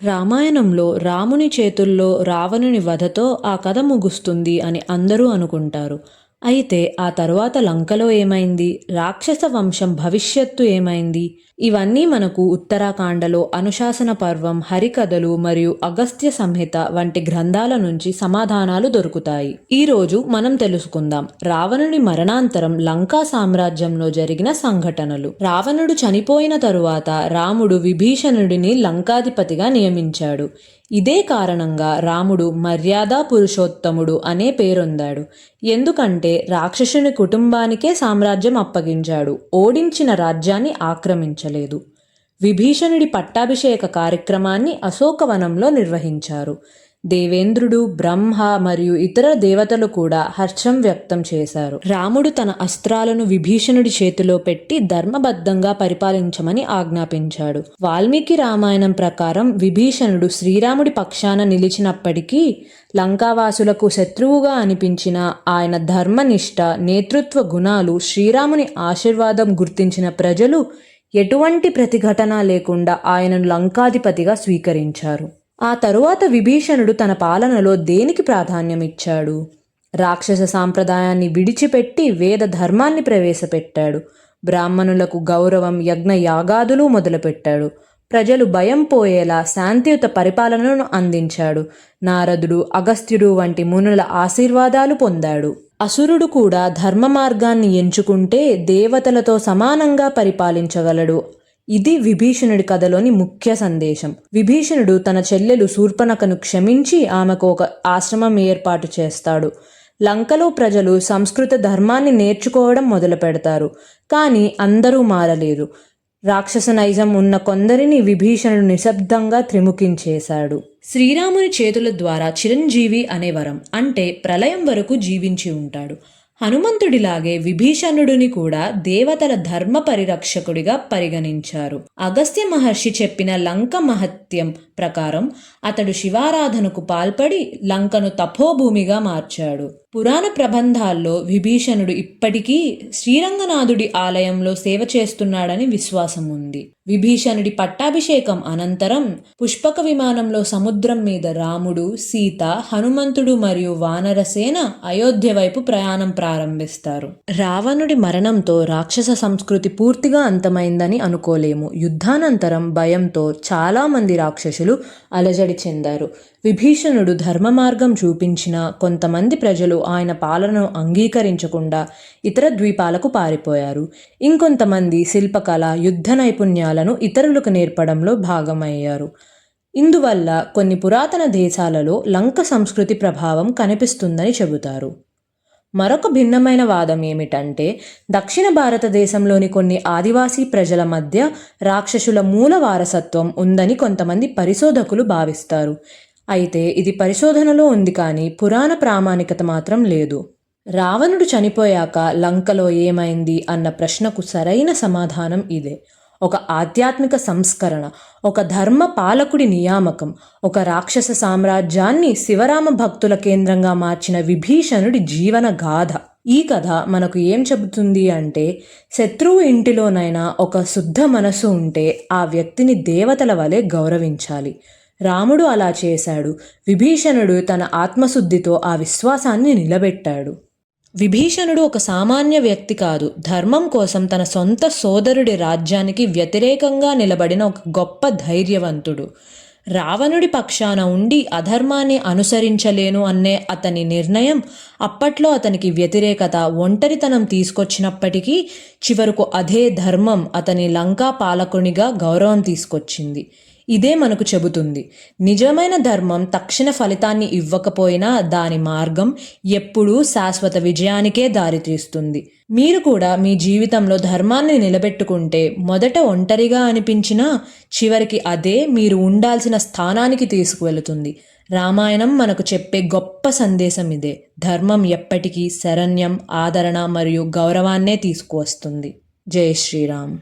రామాయణంలో రాముని చేతుల్లో రావణుని వధతో ఆ కథ ముగుస్తుంది అని అందరూ అనుకుంటారు. అయితే ఆ తరువాత లంకలో ఏమైంది? రాక్షస వంశం భవిష్యత్తు ఏమైంది? ఇవన్నీ మనకు ఉత్తరాఖండలో అనుశాసన పర్వం హరికథలు మరియు అగస్త్య సంహిత వంటి గ్రంథాల నుంచి సమాధానాలు దొరుకుతాయి. ఈ రోజు మనం తెలుసుకుందాం రావణుని మరణాంతరం లంకా సామ్రాజ్యంలో జరిగిన సంఘటనలు. రావణుడు చనిపోయిన తరువాత రాముడు విభీషణుడిని లంకాధిపతిగా నియమించాడు. ఇదే కారణంగా రాముడు మర్యాద పురుషోత్తముడు అనే పేరొందాడు. ఎందుకంటే రాక్షసుని కుటుంబానికే సామ్రాజ్యం అప్పగించాడు. ఓడించిన రాజ్యాన్ని ఆక్రమించాడు. ఆక్రమించలేదు విభీషణుడి పట్టాభిషేక కార్యక్రమాన్ని అశోకవనంలో నిర్వహించారు. దేవేంద్రుడు బ్రహ్మ మరియు ఇతర దేవతలు కూడా హర్షం వ్యక్తం చేశారు. రాముడు తన అస్త్రాలను విభీషణుడి చేతిలో పెట్టి ధర్మబద్ధంగా పరిపాలించమని ఆజ్ఞాపించాడు. వాల్మీకి రామాయణం ప్రకారం విభీషణుడు శ్రీరాముడి పక్షాన నిలిచినప్పటికీ లంకావాసులకు శత్రువుగా అనిపించిన ఆయన ధర్మనిష్ట నేతృత్వ గుణాలు శ్రీరాముని ఆశీర్వాదం గుర్తించిన ప్రజలు ఎటువంటి ప్రతిఘటన లేకుండా ఆయనను లంకాధిపతిగా స్వీకరించారు. ఆ తరువాత విభీషణుడు తన పాలనలో దేనికి ప్రాధాన్యమిచ్చాడు? రాక్షస సాంప్రదాయాన్ని విడిచిపెట్టి వేద ధర్మాన్ని ప్రవేశపెట్టాడు. బ్రాహ్మణులకు గౌరవం యజ్ఞ యాగాదులు మొదలుపెట్టాడు. ప్రజలు భయం పోయేలా శాంతియుత పరిపాలనను అందించాడు. నారదుడు అగస్త్యుడు వంటి మునుల ఆశీర్వాదాలు పొందాడు. అసురుడు కూడా ధర్మ మార్గాన్ని ఎంచుకుంటే దేవతలతో సమానంగా పరిపాలించగలడు. ఇది విభీషణుడి కథలోని ముఖ్య సందేశం. విభీషణుడు తన చెల్లెలు శూర్పణకను క్షమించి ఆమెకు ఒక ఆశ్రమం ఏర్పాటు చేస్తాడు. లంకలో ప్రజలు సంస్కృత ధర్మాన్ని నేర్చుకోవడం మొదలు పెడతారు కానీ అందరూ మారలేరు. రాక్షస నైజం ఉన్న కొందరిని విభీషణుడు నిశ్శబ్దంగా త్రిముఖించేశాడు. శ్రీరాముని చేతుల ద్వారా చిరంజీవి అనే వరం అంటే ప్రళయం వరకు జీవించి ఉంటాడు. హనుమంతుడిలాగే విభీషణుడిని కూడా దేవతల ధర్మ పరిరక్షకుడిగా పరిగణించారు. అగస్త్య మహర్షి చెప్పిన లంక మహత్యం ప్రకారం అతడు శివారాధనకు పాల్పడి లంకను తపోభూమిగా మార్చాడు. పురాణ ప్రబంధాల్లో విభీషణుడు ఇప్పటికీ శ్రీరంగనాథుడి ఆలయంలో సేవ చేస్తున్నాడని విశ్వాసం ఉంది. విభీషణుడి పట్టాభిషేకం అనంతరం పుష్పక విమానంలో సముద్రం మీద రాముడు సీత హనుమంతుడు మరియు వానరసేన అయోధ్య వైపు ప్రయాణం ప్రారంభిస్తారు. రావణుడి మరణంతో రాక్షస సంస్కృతి పూర్తిగా అంతమైందని అనుకోలేము. యుద్ధానంతరం భయంతో చాలామంది రాక్షసులు అలజడి చెందారు. విభీషణుడు ధర్మ మార్గం చూపించిన కొంతమంది ప్రజలు ఆయన పాలనను అంగీకరించకుండా ఇతర ద్వీపాలకు పారిపోయారు. ఇంకొంతమంది శిల్పకళ యుద్ధ నైపుణ్యాలను ఇతరులకు నేర్పడంలో భాగమయ్యారు. ఇందువల్ల కొన్ని పురాతన దేశాలలో లంక సంస్కృతి ప్రభావం కనిపిస్తుందని చెబుతారు. మరొక భిన్నమైన వాదం ఏమిటంటే దక్షిణ భారతదేశంలోని కొన్ని ఆదివాసీ ప్రజల మధ్య రాక్షసుల మూల వారసత్వం ఉందని కొంతమంది పరిశోధకులు భావిస్తారు. అయితే ఇది పరిశోధనలో ఉంది కానీ పురాణ ప్రామాణికత మాత్రం లేదు. రావణుడు చనిపోయాక లంకలో ఏమైంది అన్న ప్రశ్నకు సరైన సమాధానం ఇదే. ఒక ఆధ్యాత్మిక సంస్కరణ ఒక ధర్మ పాలకుడి నియామకం ఒక రాక్షస సామ్రాజ్యాన్ని శివరామ భక్తుల కేంద్రంగా మార్చిన విభీషణుడి జీవన గాథ. ఈ కథ మనకు ఏం చెబుతుంది అంటే శత్రువు ఇంటిలోనైనా ఒక శుద్ధ మనసు ఉంటే ఆ వ్యక్తిని దేవతల వలె గౌరవించాలి. రాముడు అలా చేశాడు. విభీషణుడు తన ఆత్మశుద్ధితో ఆ విశ్వాసాన్ని నిలబెట్టాడు. విభీషణుడు ఒక సామాన్య వ్యక్తి కాదు. ధర్మం కోసం తన సొంత సోదరుడి రాజ్యానికి వ్యతిరేకంగా నిలబడిన ఒక గొప్ప ధైర్యవంతుడు. రావణుడి పక్షాన ఉండి అధర్మాన్ని అనుసరించలేను అనే అతని నిర్ణయం అప్పట్లో అతనికి వ్యతిరేకత ఒంటరితనం తీసుకొచ్చినప్పటికీ చివరకు అదే ధర్మం అతని లంకా పాలకునిగా గౌరవం తీసుకొచ్చింది. ఇదే మనకు చెబుతుంది. నిజమైన ధర్మం తక్షణ ఫలితాన్ని ఇవ్వకపోయినా దాని మార్గం ఎప్పుడూ శాశ్వత విజయానికే దారితీస్తుంది. మీరు కూడా మీ జీవితంలో ధర్మాన్ని నిలబెట్టుకుంటే మొదట ఒంటరిగా అనిపించినా చివరికి అదే మీరు ఉండాల్సిన స్థానానికి తీసుకువెళుతుంది. రామాయణం మనకు చెప్పే గొప్ప సందేశం ఇదే. ధర్మం ఎప్పటికీ శరణ్యం ఆదరణ మరియు గౌరవాన్నే తీసుకువస్తుంది. జై శ్రీరామ్.